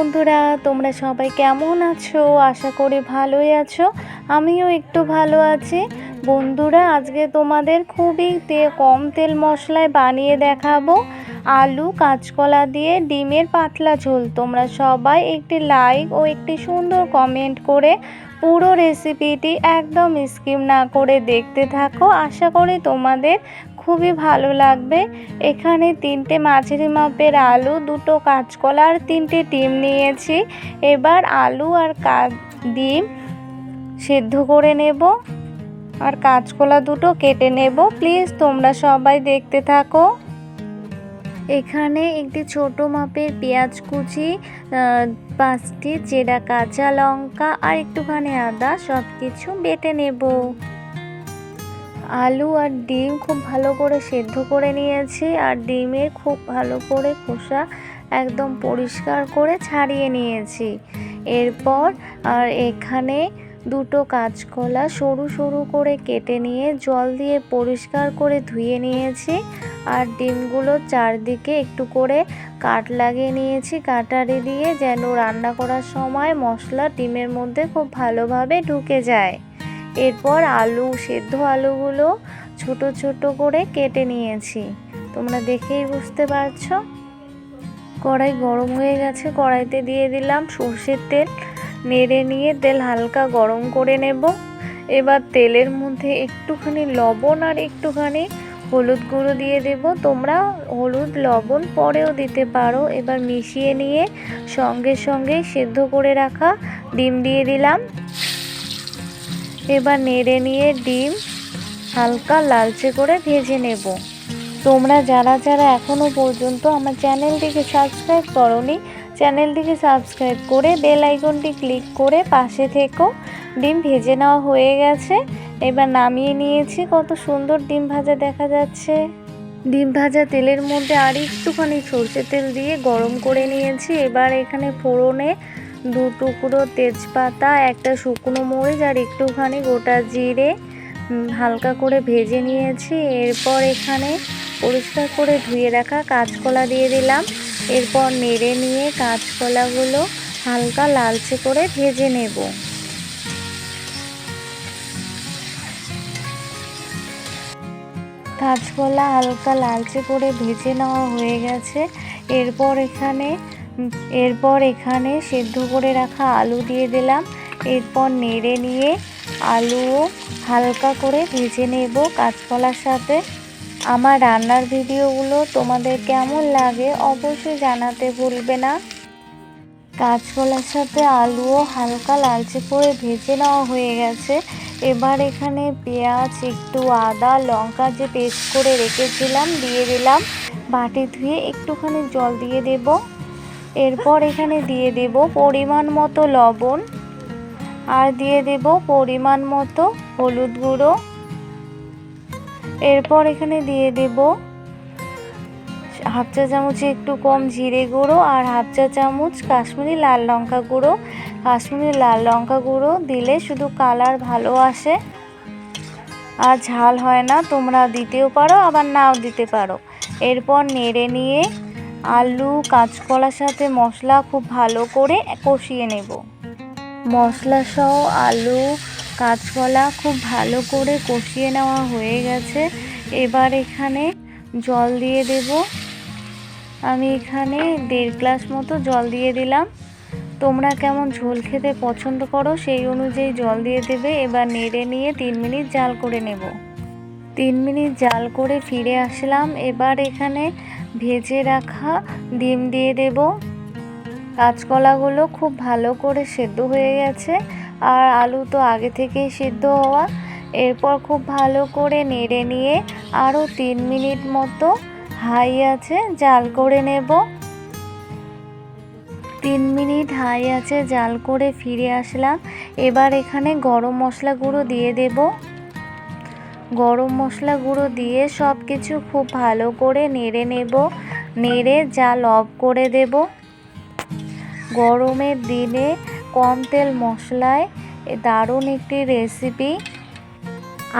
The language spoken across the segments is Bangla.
বন্ধুরা, তোমরা সবাই কেমন আছো? আশা করি ভালোই আছো। আমিও একটু ভালো আছি। বন্ধুরা, আজকে তোমাদের খুবই তে, কম তেল মশলায় বানিয়ে দেখাবো। আলু, কাঁচকলা দিয়ে ডিমের পাতলা ঝোল। তোমরা সবাই একটি লাইক ও একটি সুন্দর কমেন্ট করে পুরো রেসিপিটি একদম স্কিম না করে দেখতে থাকো। আশা করি তোমাদের খুবই ভালো লাগবে। এখানে তিনটে মাঝারি মাপের আলু, দুটো কাঁচকলা আর তিনটে ডিম নিয়েছি। এবার আলু আর ডিম সেদ্ধ করে নেব। আর কাঁচকলা দুটো কেটে নেব। প্লিজ তোমরা সবাই দেখতে থাকো। এখানে একটি ছোট মাপের পেঁয়াজ কুচি পাঁচটি চেরা কাঁচা লঙ্কা আর একটুখানি আদা সব কিছু বেটে নেব। আলু আর ডিম খুব ভালো করে সেদ্ধ করে নিয়েছি আর ডিমের খুব ভালো করে খোসা একদম পরিষ্কার করে ছাড়িয়ে নিয়েছি। এরপর আর এখানে দুটো কাঁচকলা সরু সরু করে কেটে নিয়ে জল দিয়ে পরিষ্কার করে ধুয়ে নিয়েছি আর ডিমগুলো চারদিকে একটু করে কাট লাগিয়ে নিয়েছি, কাটারি দিয়ে যেন রান্না করার সময় মশলা ডিমের মধ্যে খুব ভালোভাবে ঢুকে যায়। এরপর আলু, সেদ্ধ আলুগুলো ছোট ছোট করে কেটে নিয়েছি। তোমরা দেখেই বুঝতে পারছ। কড়াই গরম হয়ে গেছে, কড়াইতে দিয়ে দিলাম সর্ষের তেল। নেড়ে নিয়ে তেল হালকা গরম করে নেব। এবার তেলের মধ্যে একটুখানি লবণ আর একটুখানি হলুদ গুঁড়ো দিয়ে দেব। তোমরা হলুদ, লবণ পরেও দিতে পারো। এবার মিশিয়ে নিয়ে সঙ্গে সঙ্গে সেদ্ধ করে রাখা ডিম দিয়ে দিলাম। এবার নেড়ে নিয়ে ডিম হালকা লালচে করে ভেজে নেব। তোমরা যারা যারা এখনও পর্যন্ত আমার চ্যানেলটিকে সাবস্ক্রাইব করনি, চ্যানেলটিকে সাবস্ক্রাইব করে বেল আইকনটি ক্লিক করে পাশে থেকো। ডিম ভেজে নেওয়া হয়ে গেছে। এবার নামিয়ে নিয়েছি। কত সুন্দর ডিম ভাজা দেখা যাচ্ছে। ডিম ভাজা তেলের মধ্যে আর একটুখানি সর্ষে তেল দিয়ে গরম করে নিয়েছি। এবার এখানে ফোড়নে দু টুকরো তেজপাতা, একটা শুকনো মরিচ আর একটুখানি গোটা জিরে হালকা করে ভেজে নিয়েছি। এরপর এখানে পরিষ্কার করে ধুয়ে রাখা কাঁচকলা দিয়ে দিলাম। এরপর নেড়ে নিয়ে কাঁচকলাগুলো হালকা লালচে করে ভেজে নেব। কাঁচকলা হালকা লালচে করে ভেজে নেওয়া হয়ে গেছে। এরপর এখানে এরপর এখানে সেদ্ধ করে রাখা আলু দিয়ে দিলাম। এরপর নেড়ে নিয়ে আলুও হালকা করে ভেজে নেব কাঁচকলার সাথে। আমার রান্নার ভিডিওগুলো তোমাদের কেমন লাগে অবশ্যই জানাতে ভুলবে না। কাঁচকলার সাথে আলুও হালকা লালচে করে ভেজে নেওয়া হয়ে গেছে। এবার এখানে পেঁয়াজ, একটু আদা, লঙ্কা যে পেস্ট করে রেখেছিলাম, দিয়ে দিলাম। বাটি ধুয়ে একটুখানি জল দিয়ে দেব। এরপর এখানে দিয়ে দেব পরিমাণ মতো লবণ আর দিয়ে দেব পরিমাণ মতো হলুদ গুঁড়ো। এরপর এখানে দিয়ে দেব হাফ চা চামচে একটু কম জিরে গুঁড়ো আর হাফ চা চামচ কাশ্মীরি লাল লঙ্কা গুঁড়ো। কাশ্মীরি লাল লঙ্কা গুঁড়ো দিলে শুধু কালার ভালো আসে। আর ঝাল হয় না, তোমরা দিতেও পারো, আবার নাও দিতে পারো। এরপর নেড়ে নিয়ে আলু, কাঁচকলার সাথে মশলা খুব ভালো করে কষিয়ে নেব। মশলা সহ আলু, কাঁচকলা খুব ভালো করে কষিয়ে নেওয়া হয়ে গেছে। এবার এখানে জল দিয়ে দেব। আমি এখানে দেড় গ্লাস মতো জল দিয়ে দিলাম। তোমরা কেমন ঝোল খেতে পছন্দ করো সেই অনুযায়ী জল দিয়ে দেবে। এবার নেড়ে নিয়ে তিন মিনিট জাল করে নেব। তিন মিনিট জাল করে ফিরে আসলাম। এবার এখানে ভেজে রাখা ডিম দিয়ে দেব। কাঁচকলাগুলো খুব ভালো করে সেদ্ধ হয়ে গেছে। আর আলু তো আগে থেকেই সিদ্ধ হওয়া। এরপর খুব ভালো করে নেড়ে নিয়ে আরও তিন মিনিট মতো হাই আছে, জাল করে নেব। তিন মিনিট হাই আছে, জাল করে ফিরে আসলাম। এবার এখানে গরম মশলা গুঁড়ো দিয়ে দেব। গরম মশলা গুঁড়ো দিয়ে সব কিছু খুব ভালো করে নেড়ে নেব। নেড়ে জাল অফ করে দেব। গরমের দিনে কম তেল মশলায় দারুণ একটি রেসিপি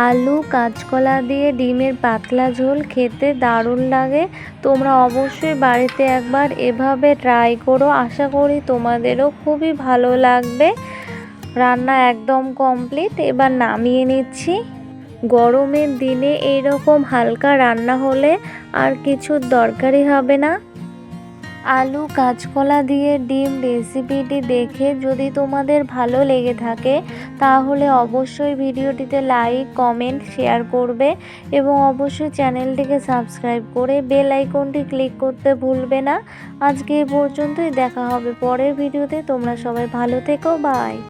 আলু, কাঁচকলা দিয়ে ডিমের পাতলা ঝোল খেতে দারুণ লাগে। তোমরা অবশ্যই বাড়িতে একবার এভাবে ট্রাই করো। আশা করি তোমাদেরও খুবই ভালো লাগবে। রান্না একদম কমপ্লিট এবার নামিয়ে নিচ্ছি। গরমের দিনে এইরকম হালকা রান্না হলে আর কিছুর দরকারই হবে না। আলু, কাঁচকলা দিয়ে ডিম রেসিপিটি দেখে যদি তোমাদের ভালো লেগে থাকে, তাহলে অবশ্যই ভিডিওটিতে লাইক, কমেন্ট, শেয়ার করবে এবং অবশ্যই চ্যানেলটিকে সাবস্ক্রাইব করে বেল আইকনটি ক্লিক করতে ভুলবে না। আজকে এ পর্যন্তই, দেখা হবে পরের ভিডিওতে। তোমরা সবাই ভালো থেকো, বাই।